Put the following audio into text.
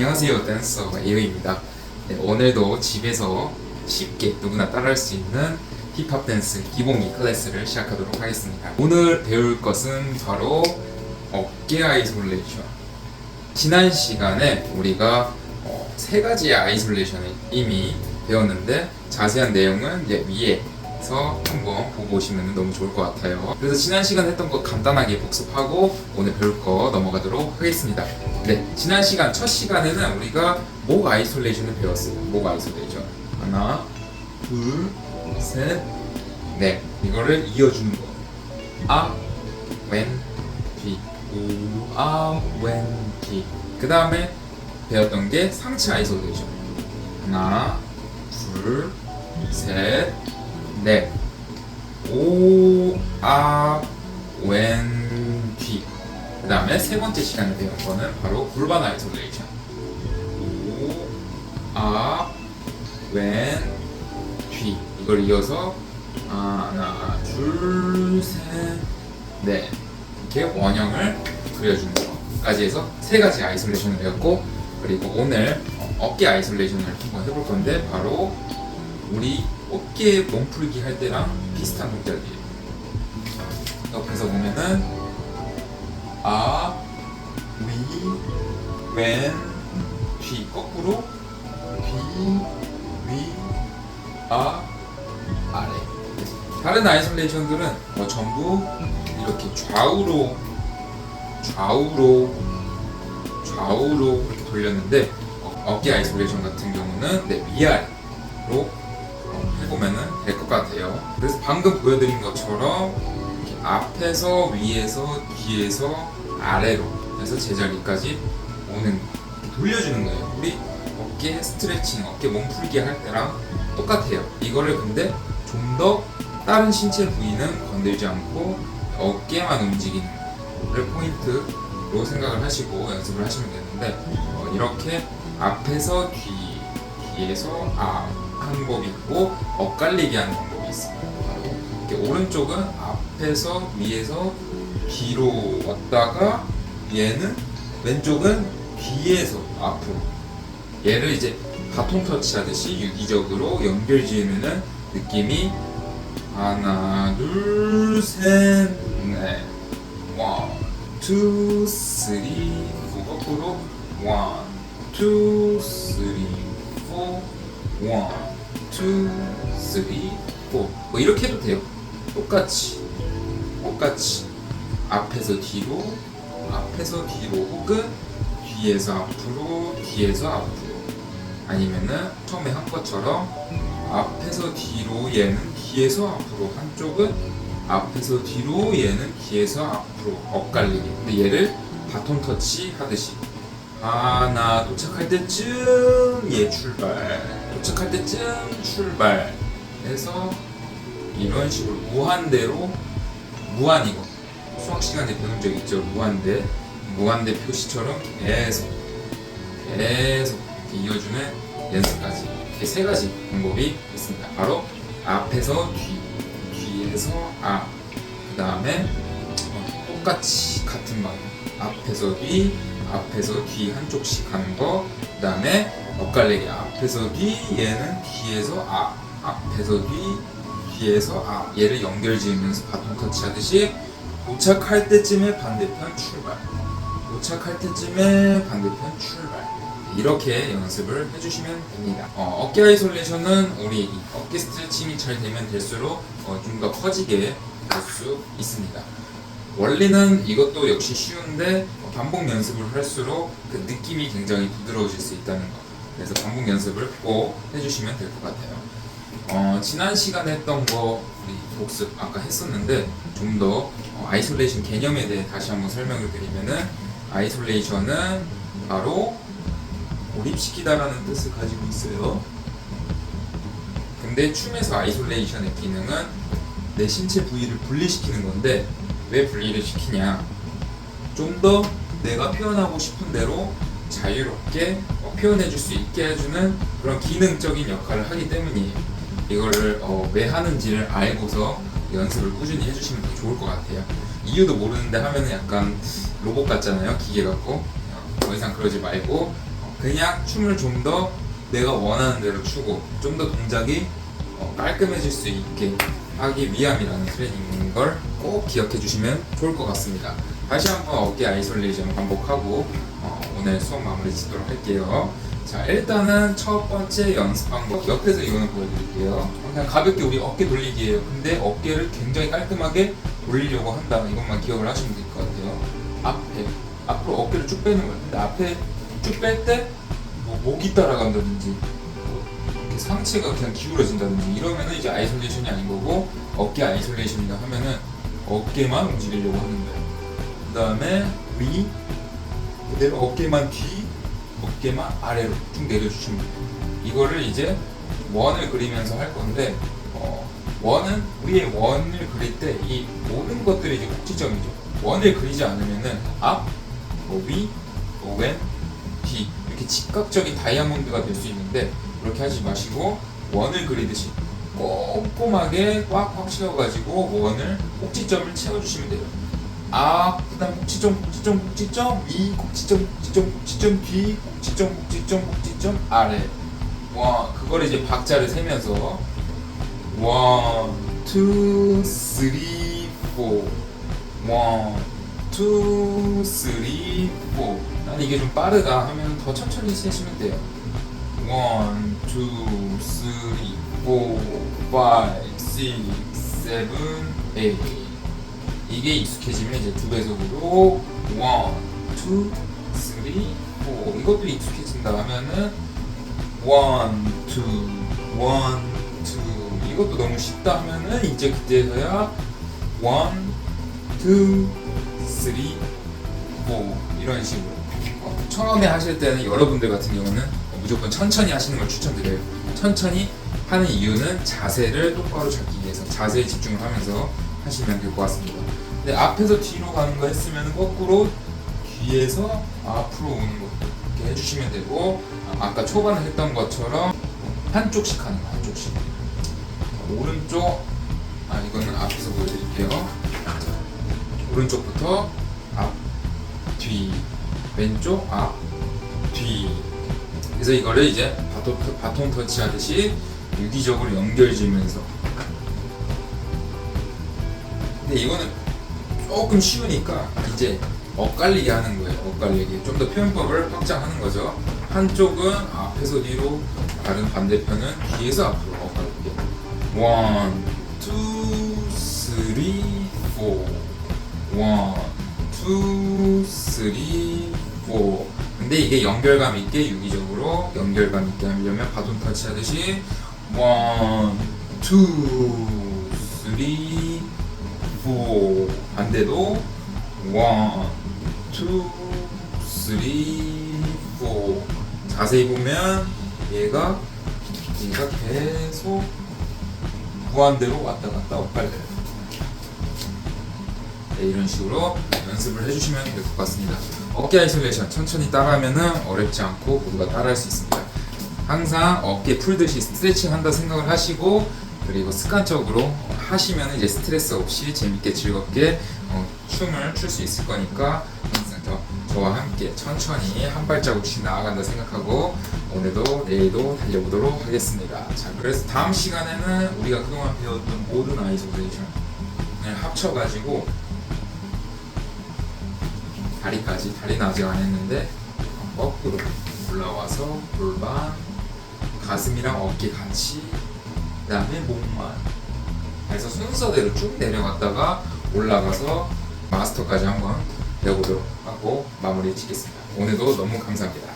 안녕하세요 댄서 에이입니다. 네, 오늘도 집에서 쉽게 누구나 따라할 수 있는 힙합 댄스 기본기 클래스를 시작하도록 하겠습니다. 오늘 배울 것은 바로 어깨 아이솔레이션. 지난 시간에 우리가 어, 세 가지의 아이솔레이션을 이미 배웠는데 자세한 내용은 이제 위에서 한번 보고 오시면 너무 좋을 것 같아요. 그래서 지난 시간 했던 거 간단하게 복습하고 오늘 배울 거 넘어가도록 하겠습니다. 네, 지난 시간 첫 시간에는 우리가 목 아이솔레이션을 배웠어요. 목 아이솔레이션 하나, 둘, 셋, 넷 이거를 이어주는 거. 아, 왼, 뒤, 우, 아, 왼, 뒤. 그 다음에 배웠던 게 상체 아이솔레이션. 하나, 둘, 셋, 넷. 오, 아, 왼, 뒤. 그 다음에 세 번째 시간에 배운 거는 바로 골반 아이솔레이션. 오, 아, 왼, 뒤. 이걸 이어서 하나, 둘, 셋, 넷. 이렇게 원형을 그려주는 것까지 해서 세 가지 아이솔레이션을 배웠고 그리고 오늘 어, 어깨 아이솔레이션을 한번 해볼 건데 바로 우리 어깨 몸풀기 할 때랑 비슷한 동작이에요. 옆에서 보면은 아, 위, 왼, 뒤 거꾸로 뒤, 위, 아, 아래. 다른 아이솔레이션들은 뭐 전부 이렇게 좌우로 좌우로 좌우로 이렇게 돌렸는데 어, 어깨 아이솔레이션 같은 경우는 네, 위아래로 어, 해보면은 될것 같아요. 그래서 방금 보여드린 것처럼 앞에서 위에서 뒤에서 아래로 해서 제자리까지 오는 돌려주는 거예요. 우리 어깨 스트레칭, 어깨 몸풀기 할 때랑 똑같아요. 이거를 근데 좀 더 다른 신체 부위는 건들지 않고 어깨만 움직이는 를 포인트로 생각을 하시고 연습을 하시면 되는데 어, 이렇게 앞에서 뒤, 뒤에서 앞 한 법이 있고 엇갈리게 하는 방법이 있습니다. 이렇게 오른쪽은 앞에서 위에서 뒤로 왔다가 얘는 왼쪽은 뒤에서 앞으로. 얘를 이제 바통 터치 하듯이 유기적으로 연결 지으면은 느낌이 하나 둘셋넷 원, 투, 쓰리, 포. 거꾸로 원, 투, 쓰리, 포, 원, 투, 쓰리, 포. 뭐 이렇게 해도 돼요. 똑같이, 똑같이 앞에서 뒤로, 앞에서 뒤로 혹은 뒤에서 앞으로, 뒤에서 앞으로. 아니면은 처음에 한 것처럼 앞에서 뒤로 얘는 뒤에서 앞으로 한쪽은 앞에서 뒤로 얘는 뒤에서 앞으로 엇갈리게 근데 얘를 바톤 터치 하듯이 하나 도착할 때쯤 얘 출발 도착할 때쯤 출발 해서 이런 식으로 무한대로 무한이고 수학 시간에 배운 적 있죠 무한대 무한대 표시처럼 계속 계속 이어주는 연습까지 이렇게 세 가지 방법이 있습니다 바로 앞에서 뒤 뒤에서 앞, 그 다음에 똑같이 같은 방향. 앞에서 뒤, 앞에서 뒤 한쪽씩 하는 거. 그 다음에 엇갈리게 앞에서 뒤, 얘는 뒤에서 앞, 앞에서 뒤, 뒤에서 앞. 얘를 연결 지으면서 바톤 터치 하듯이 도착할 때쯤에 반대편 출발. 도착할 때쯤에 반대편 출발. 이렇게 연습을 해주시면 됩니다. 어, 어깨 아이솔레이션은 우리 이 어깨 스트레칭이 잘 되면 될수록 어, 좀 더 커지게 될 수 있습니다. 원리는 이것도 역시 쉬운데 어, 반복 연습을 할수록 그 느낌이 굉장히 부드러워질 수 있다는 거. 그래서 반복 연습을 꼭 해주시면 될 것 같아요. 어, 지난 시간에 했던 거 우리 복습 아까 했었는데 좀더 어, 아이솔레이션 개념에 대해 다시 한번 설명을 드리면은 아이솔레이션은 바로 고립시키다라는 뜻을 가지고 있어요. 근데 춤에서 아이솔레이션의 기능은 내 신체 부위를 분리시키는 건데 왜 분리를 시키냐? 좀 더 내가 표현하고 싶은 대로 자유롭게 어, 표현해줄 수 있게 해주는 그런 기능적인 역할을 하기 때문이에요. 이거를 어, 왜 하는지를 알고서 연습을 꾸준히 해주시면 더 좋을 것 같아요. 이유도 모르는데 하면은 약간 로봇 같잖아요. 기계 같고 어, 더 이상 그러지 말고 어, 그냥 춤을 좀 더 내가 원하는 대로 추고 좀 더 동작이 어, 깔끔해질 수 있게 하기 위함이라는 트레이닝인 걸 꼭 기억해 주시면 좋을 것 같습니다. 다시 한번 어깨 아이솔레이션 반복하고 어, 오늘 수업 마무리 짓도록 할게요. 자 일단은 첫 번째 연습한 거 옆에서 이거는 보여드릴게요. 그냥 가볍게 우리 어깨 돌리기예요. 근데 어깨를 굉장히 깔끔하게 돌리려고 한다. 이것만 기억을 하시면 될 것 같아요. 앞에 앞으로 어깨를 쭉 빼는 거예요. 근데 앞에 쭉 뺄 때 뭐 목이 따라간다든지 뭐 상체가 그냥 기울어진다든지 이러면은 이제 아이솔레이션이 아닌 거고 어깨 아이솔레이션이다 하면은 어깨만 움직이려고 하는 거예요. 그 다음에 위 그대로 어깨만 뒤 어깨만 아래로 쭉 내려주시면 돼요. 이거를 이제 원을 그리면서 할 건데 어, 원은 우리의 원을 그릴 때 이 모든 것들이 이제 꼭지점이죠. 원을 그리지 않으면은 앞, 뭐 위, 뭐 왼, 뒤 이렇게 직각적인 다이아몬드가 될 수 있는데 그렇게 하지 마시고 원을 그리듯이 꼼꼼하게 꽉꽉 채워가지고 원을 꼭지점을 채워주시면 돼요. 아, 그다음 꼭지점, 꼭지점, 꼭지점, 위, 꼭지점, 꼭지점, 꼭지점, 뒤, 꼭지점, 꼭지점, 꼭지점, 아래. 와, 그걸 이제 박자를 세면서 원, 투, 쓰리, 포, 원, 투, 쓰리, 포. 나는 이게 좀 빠르다 하면 더 천천히 세시면 돼요. 원, 투, 쓰리, 포, 파이브, 식스, 세븐, 에잇. 이게 익숙해지면 이제 두 배속으로 원, 투, 쓰리, 포 이것도 익숙해진다 하면은 원, 투, 원, 투 이것도 너무 쉽다 하면은 이제 그때서야 원, 투, 쓰리, 포 이런 식으로 어, 처음에 하실 때는 여러분들 같은 경우는 무조건 천천히 하시는 걸 추천드려요. 천천히 하는 이유는 자세를 똑바로 잡기 위해서 자세에 집중을 하면서 하시면 될 것 같습니다. 근데 앞에서 뒤로 가는 거 했으면 거꾸로 뒤에서 앞으로 오는 거 이렇게 해주시면 되고 아, 아까 초반에 했던 것처럼 한쪽씩 하는 거 한쪽씩. 오른쪽 아 이거는 앞에서 보여드릴게요. 자, 오른쪽부터 앞, 뒤 왼쪽, 앞, 뒤. 그래서 이거를 이제 바톤, 바톤 터치 하듯이 유기적으로 연결지면서. 근데 이거는 조금 쉬우니까 이제 엇갈리게 하는 거예요. 엇갈리게 좀 더 표현법을 확장하는 거죠. 한쪽은 앞에서 뒤로, 다른 반대편은 뒤에서 앞으로 엇갈리게. 원, 투, 쓰리, 포. 원, 투, 쓰리, 포. 근데 이게 연결감 있게 유기적으로 연결감 있게 하려면 바톤 터치 하듯이 원, 투, 쓰리, 포 반대도 원, 투, 쓰리, 포 자세히 보면 얘가 얘가 계속 무한대로 왔다 갔다 엇갈려요. 네, 이런 식으로 연습을 해주시면 될 것 같습니다. 어깨 아이솔레이션 천천히 따라하면은 어렵지 않고 모두가 따라할 수 있습니다. 항상 어깨 풀듯이 스트레칭 한다 생각을 하시고 그리고 습관적으로 하시면 이제 스트레스 없이 재밌게 즐겁게 어, 춤을 출 수 있을 거니까 항상 저, 저와 함께 천천히 한 발자국씩 나아간다 생각하고 오늘도 내일도 달려보도록 하겠습니다. 자, 그래서 다음 시간에는 우리가 그동안 배웠던 모든 아이솔레이션을 합쳐가지고 다리까지 다리는 아직 안 했는데 거꾸로 올라와서 골반 가슴이랑 어깨 같이 그 다음에 목만. 그래서 순서대로 쭉 내려갔다가 올라가서 마스터까지 한번 배워보도록 하고 마무리 짓겠습니다. 오늘도 너무 감사합니다